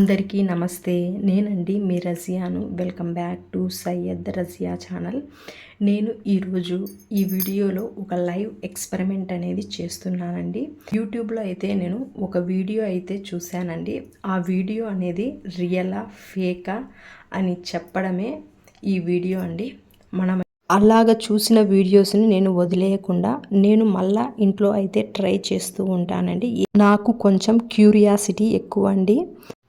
అందరికీ నమస్తే. నేనండి మీ రజియాను. Welcome back to Syed Raziya channel. నేను ఈరోజు ఈ వీడియోలో ఒక లైవ్ ఎక్స్పెరిమెంట్ అనేది చేస్తున్నానండి. యూట్యూబ్లో అయితే నేను ఒక వీడియో అయితే చూశానండి. ఆ వీడియో అనేది రియలా ఫేకా అని చెప్పడమే ఈ వీడియో అండి. మనం అలాగ చూసిన వీడియోస్ని నేను వదిలేయకుండా నేను మళ్ళా ఇంట్లో అయితే ట్రై చేస్తూ ఉంటానండి. నాకు కొంచెం క్యూరియాసిటీ ఎక్కువ అండి.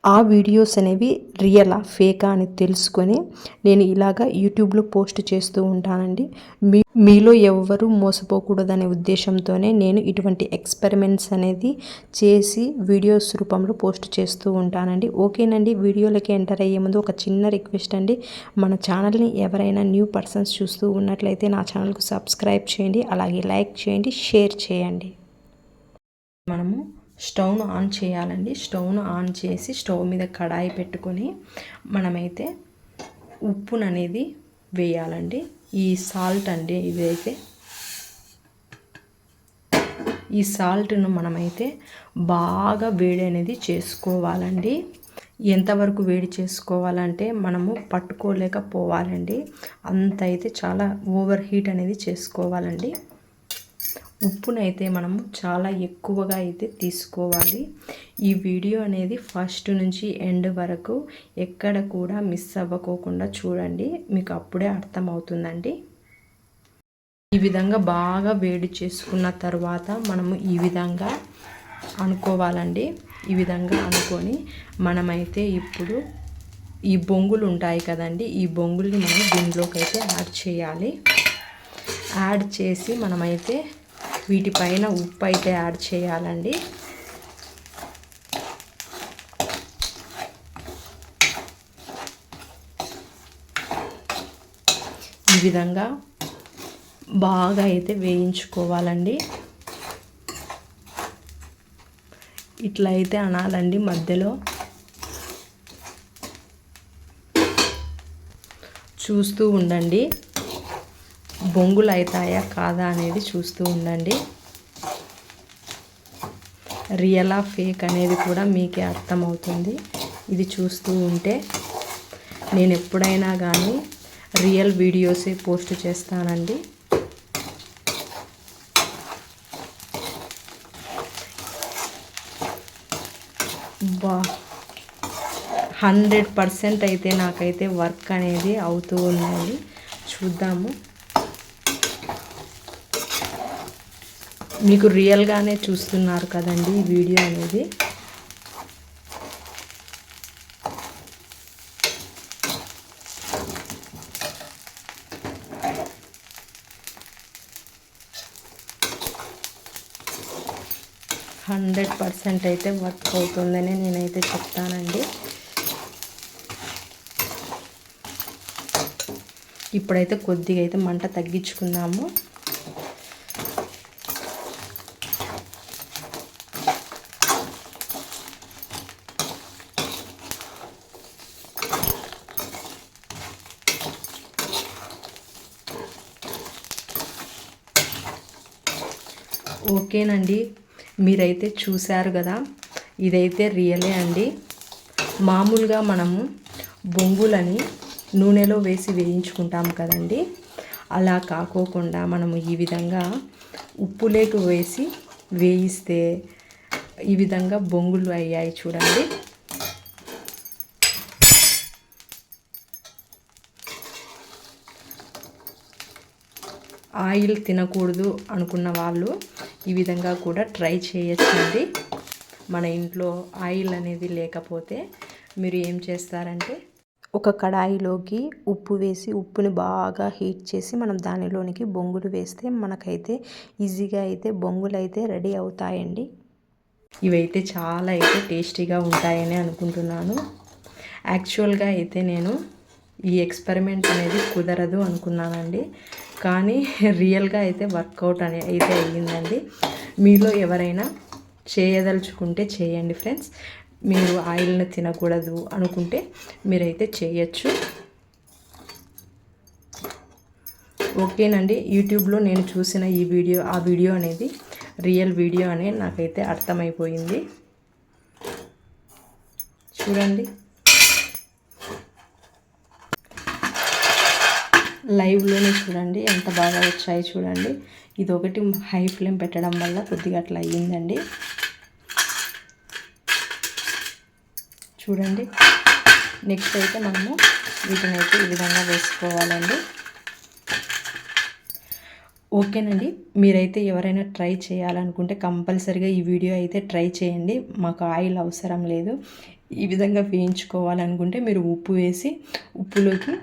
ఆ వీడియోస్ అనేవి రియలా ఫేకా అని తెలుసుకొని నేను ఇలాగా యూట్యూబ్లో పోస్ట్ చేస్తూ ఉంటానండి. మీ మీలో ఎవ్వరూ మోసపోకూడదనే ఉద్దేశంతోనే నేను ఇటువంటి ఎక్స్పెరిమెంట్స్ అనేది చేసి వీడియోస్ రూపంలో పోస్ట్ చేస్తూ ఉంటానండి. ఓకేనండి వీడియోలకి ఎంటర్ అయ్యే ముందు ఒక చిన్న రిక్వెస్ట్ అండి. మన ఛానల్ని ఎవరైనా న్యూ పర్సన్స్ చూస్తూ ఉన్నట్లయితే నా ఛానల్కు సబ్స్క్రైబ్ చేయండి అలాగే లైక్ చేయండి షేర్ చేయండి. మనము స్టవ్ను ఆన్ చేయాలండి. స్టవ్ను ఆన్ చేసి స్టవ్ మీద కడాయి పెట్టుకొని మనమైతే ఉప్పును అనేది వేయాలండి. ఈ సాల్ట్ అండి ఇదైతే. ఈ సాల్ట్ను మనమైతే బాగా వేడి అనేది చేసుకోవాలండి. ఎంతవరకు వేడి చేసుకోవాలంటే మనము పట్టుకోలేకపోవాలండి. అంత అయితే చాలా ఓవర్ హీట్ అనేది చేసుకోవాలండి. ఉప్పునైతే మనము చాలా ఎక్కువగా అయితే తీసుకోవాలి. ఈ వీడియో అనేది ఫస్ట్ నుంచి ఎండ్ వరకు ఎక్కడ కూడా మిస్ అవ్వకోకుండా చూడండి. మీకు అప్పుడే అర్థమవుతుందండి. ఈ విధంగా బాగా వేడి చేసుకున్న తర్వాత మనము ఈ విధంగా అనుకోవాలండి. ఈ విధంగా అనుకొని మనమైతే ఇప్పుడు ఈ బొంగులు ఉంటాయి కదండి ఈ బొంగుల్ని మనం దీనిలోకి అయితే యాడ్ చేయాలి. యాడ్ చేసి మనమైతే వీటిపైన ఉప్పు అయితే యాడ్ చేయాలండి. ఈ విధంగా బాగా అయితే వేయించుకోవాలండి. ఇట్లా అయితే అనాలండి మధ్యలో. చూస్తూ ఉండండి. బొంగులు అవుతాయా కాదా అనేది చూస్తూ ఉండండి. రియలా ఫేక్ అనేది కూడా మీకే అర్థమవుతుంది. ఇది చూస్తూ ఉంటే నేను ఎప్పుడైనా కానీ రియల్ వీడియోసే పోస్ట్ చేస్తానండి. బా హండ్రెడ్ పర్సెంట్ అయితే నాకైతే వర్క్ అనేది అవుతూ ఉందండి. చూద్దాము. మీకు రియల్గానే చూస్తున్నారు కదండి ఈ వీడియో అనేది. హండ్రెడ్ పర్సెంట్ అయితే వర్క్ అవుతుందని నేనైతే చెప్తానండి. ఇప్పుడైతే కొద్దిగా అయితే మంట తగ్గించుకుందాము. ఓకేనండి. మీరైతే చూశారు కదా ఇదైతే రియలే అండి. మామూలుగా మనము బొంగులని నూనెలో వేసి వేయించుకుంటాం కదండి. అలా కాకోకుండా మనము ఈ విధంగా ఉప్పులేకు వేసి వేయిస్తే ఈ విధంగా బొంగులు అయ్యాయి చూడండి. ఆయిల్ తినకూడదు అనుకున్న వాళ్ళు ఈ విధంగా కూడా ట్రై చేయొచ్చండి. మన ఇంట్లో ఆయిల్ అనేది లేకపోతే మీరు ఏం చేస్తారంటే ఒక కడాయిలోకి ఉప్పు వేసి ఉప్పుని బాగా హీట్ చేసి మనం దానిలోనికి బొంగులు వేస్తే మనకైతే ఈజీగా అయితే బొంగులు అయితే రెడీ అవుతాయండి. ఇవైతే చాలా అయితే టేస్టీగా ఉంటాయని అనుకుంటున్నాను. యాక్చువల్గా అయితే నేను ఈ ఎక్స్పెరిమెంట్ అనేది కుదరదు అనుకున్నానండి. కానీ రియల్గా అయితే వర్కౌట్ అనే అయితే అయ్యిందండి. మీలో ఎవరైనా చేయదలుచుకుంటే చేయండి ఫ్రెండ్స్. మీరు ఆయిల్ని తినకూడదు అనుకుంటే మీరైతే చేయొచ్చు. ఓకేనండి. యూట్యూబ్లో నేను చూసిన ఈ వీడియో ఆ వీడియో అనేది రియల్ వీడియో అనే నాకైతే అర్థమైపోయింది. చూడండి. లైవ్లోనే చూడండి. ఎంత బాగా వచ్చాయి చూడండి. ఇది ఒకటి హై ఫ్లేమ్ పెట్టడం వల్ల కొద్దిగా అట్లా అయ్యిందండి. చూడండి. నెక్స్ట్ అయితే మనము వీటిని అయితే ఈ విధంగా వేసుకోవాలండి. ఓకేనండి. మీరైతే ఎవరైనా ట్రై చేయాలనుకుంటే కంపల్సరిగా ఈ వీడియో అయితే ట్రై చేయండి. మాకు ఆయిల్ అవసరం లేదు. ఈ విధంగా వేయించుకోవాలనుకుంటే మీరు ఉప్పు వేసి ఉప్పులోకి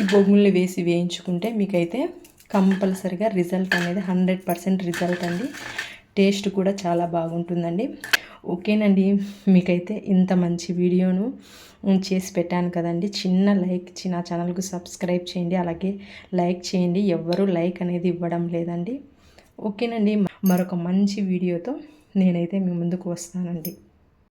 ఈ బొగ్గుల్ని వేసి వేయించుకుంటే మీకైతే కంపల్సరిగా రిజల్ట్ అనేది హండ్రెడ్ పర్సెంట్ రిజల్ట్ అండి. టేస్ట్ కూడా చాలా బాగుంటుందండి. ఓకేనండి మీకైతే ఇంత మంచి వీడియోను చేసి పెట్టాను కదండి. చిన్న లైక్ ఇచ్చి నా ఛానల్కు సబ్స్క్రైబ్ చేయండి. అలాగే లైక్ చేయండి. ఎవ్వరూ లైక్ అనేది ఇవ్వడం లేదండి. ఓకేనండి మరొక మంచి వీడియోతో నేనైతే మీ ముందుకు వస్తానండి.